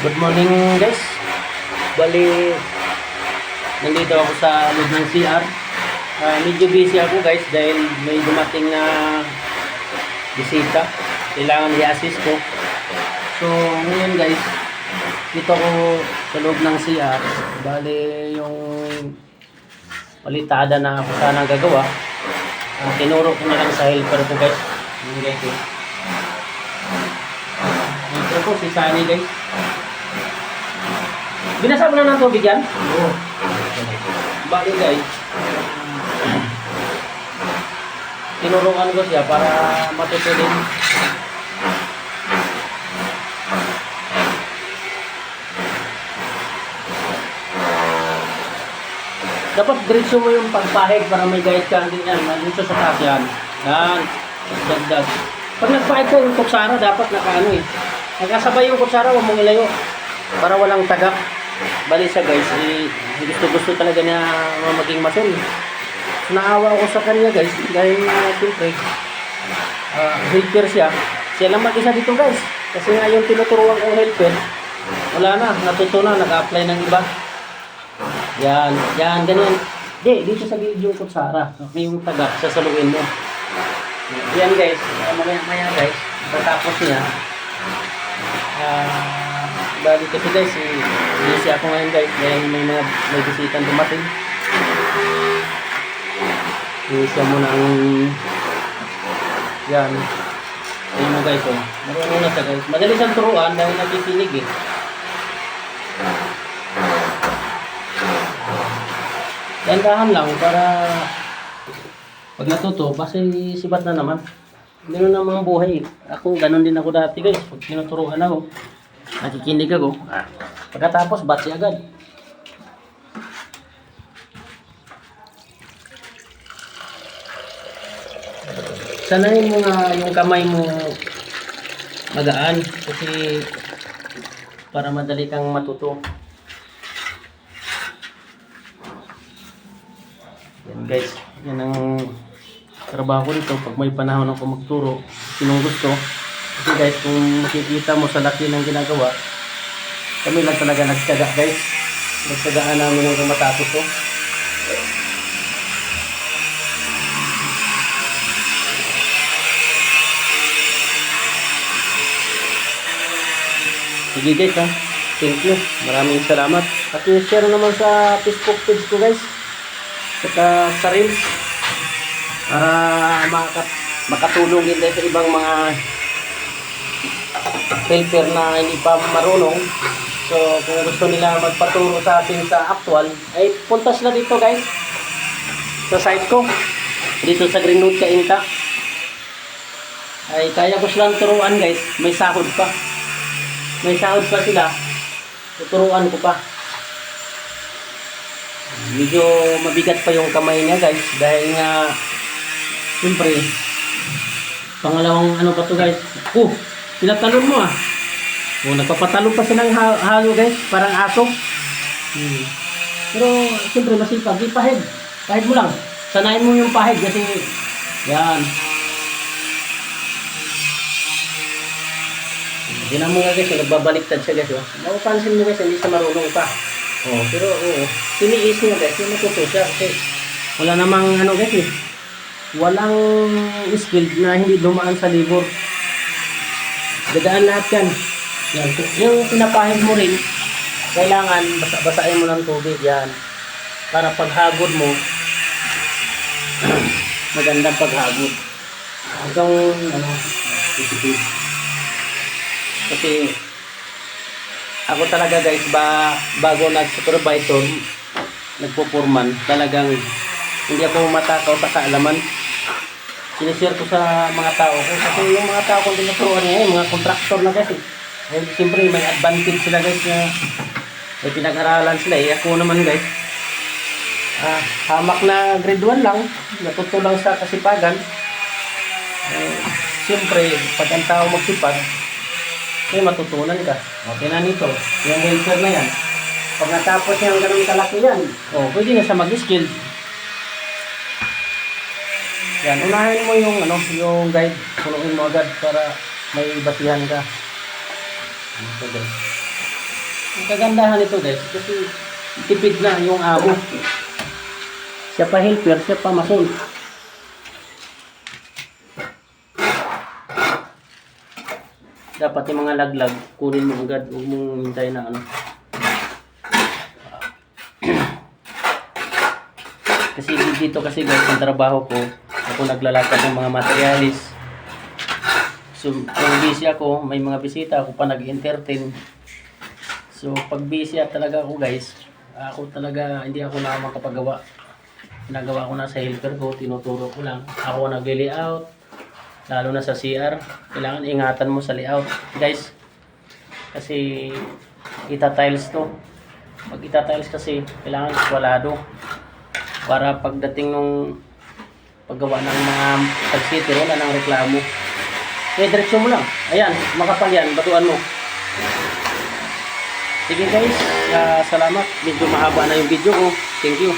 Good morning guys. Bali, nandito ako sa loob ng CR. Ah, medyo busy ako guys dahil may dumating na bisita. Kailangan i-assist ko. So, ngayon guys, dito ako sa loob ng CR. Bali, yung palitada na ako sana gagawa. Ah, tinuro ko na lang sa helper ko guys. Yung guys eh. Ito po si Sunny guys. Binasa mo na ng tubig yan? Oo. Bakit guys? Tinuruan ko siya para matuto din. Dapat diretso mo yung pagpahig para may guide ka din yan. Dito sa taas yan. Yan. Dagdag. Pag nagpahig ka yung kutsara, dapat nakaano eh. Nagkasabay yung kutsara, huwag mong ilayo. Para walang tagak. Bali siya guys, eh, gusto gusto talaga niya maging mason. So, naawa ako sa kanya guys, dahil uh, siyempre, uh, helper siya. Siya lang mag-isa dito guys. Kasi nga yung tinuturuan kong helper, wala na, natuto na, nag-apply ng iba. Yan, yan, ganyan. Di, dito sa gilid yung kutsara. Okay, yung tagak, sasaluin mo. Yan guys, uh, mamaya maya guys, pagkatapos niya, ah, bali kasi guys, eh, busy ako ngayon guys, dahil may mga, may bisitang dumating. Isa mo ang, yan, ayun mo guys, oh. marunong na siya guys. Madali siyang turuan dahil nakikinig eh. Dandahan lang para pag natuto, kasi sibat na naman. Ang mga buhay. Ako, ganun din ako dati guys. Pag tinuturuan ako, nakikinig ako. Ah, pagkatapos, batsi agad. Sanayin mo nga yung kamay mo magaan kasi para madali kang matuto. Yan guys, yan ang trabaho ko dito pag may panahon ako magturo, sinong gusto. Kasi guys, kung makikita mo sa laki ng ginagawa, kami lang talaga nagtsaga guys. Nagtsagaan namin hanggang matapos to. Sige guys ha. Thank you. Maraming salamat. At i-share naman sa Facebook page ko guys. Saka sa Reels. Para makat makatulong din sa ibang mga helper na hindi pa marunong. So, kung gusto nila magpaturo sa atin sa actual, ay punta sila dito guys. Sa site ko. Dito sa Greenwood Kainta. Ay, kaya ko silang turuan guys. May sahod pa. May sahod pa sila. Tuturuan ko pa. Medyo mabigat pa yung kamay niya guys. Dahil nga, siyempre, pangalawang ano pa to guys. Oh, pinatalon mo ah. Oh, nagpapatalon pa siya ng ha- halo guys. Parang aso. Hmm. Pero, siyempre, masipag. Di pahid. Pahid mo lang. Sanayin mo yung pahid kasi, yan. Hindi mo nga guys, nagbabaliktad siya guys. Oh. Mapapansin mo guys, hindi siya marunong pa. Oh, pero oo, tiniis niya guys, yung matuto siya kasi wala namang ano guys eh. Walang skill na hindi dumaan sa libur. Dadaan lahat yan. Yan. Yung pinapahid mo rin, kailangan basa-basain mo ng tubig yan. Para paghagod mo, magandang paghagod. Hanggang ano, titipid. Kasi ako talaga guys, ba, bago nag-supervisor, nagpupurman, talagang hindi ako matakaw sa kaalaman. Sinishare ko sa mga tao ko. Kasi yung mga tao kong tinuturuan niya, yung mga contractor na kasi. Eh, siyempre may advantage sila guys na may pinag-aralan sila. Eh, ako naman guys, ah, hamak na grade 1 lang, natuto lang sa kasipagan. Eh, siyempre, pag ang tao magsipag, may matutunan ka. Okay na nito. Yung helper na yan. Pag natapos niya ang ganun kalaki yan, oh, pwede na siya mag-skill. Yan, unahin mo yung ano, yung guide, punuin mo agad para may basihan ka. Ito guys. Ang kagandahan nito guys, kasi tipid na yung amo. Siya pa helper, siya pa mason. Dapat yung mga laglag, kunin mo agad, huwag mong hintay na ano. kasi dito kasi guys, ang trabaho ko, ako naglalakad ng mga materialis. So, kung busy ako, may mga bisita ako pa nag-entertain. So, pag busy talaga ako guys, ako talaga, hindi ako na makapagawa. Ginagawa ko na sa helper ko, tinuturo ko lang. Ako nag-layout, lalo na sa CR. Kailangan ingatan mo sa layout, guys. Kasi, ita-tiles to. Pag ita-tiles kasi, kailangan swalado. Para pagdating nung paggawa ng mga tag-city, wala nang reklamo. Kaya diretso mo lang. Ayan, makapal yan, batuan mo. Sige guys, ah, salamat. Medyo mahaba na yung video ko. Thank you.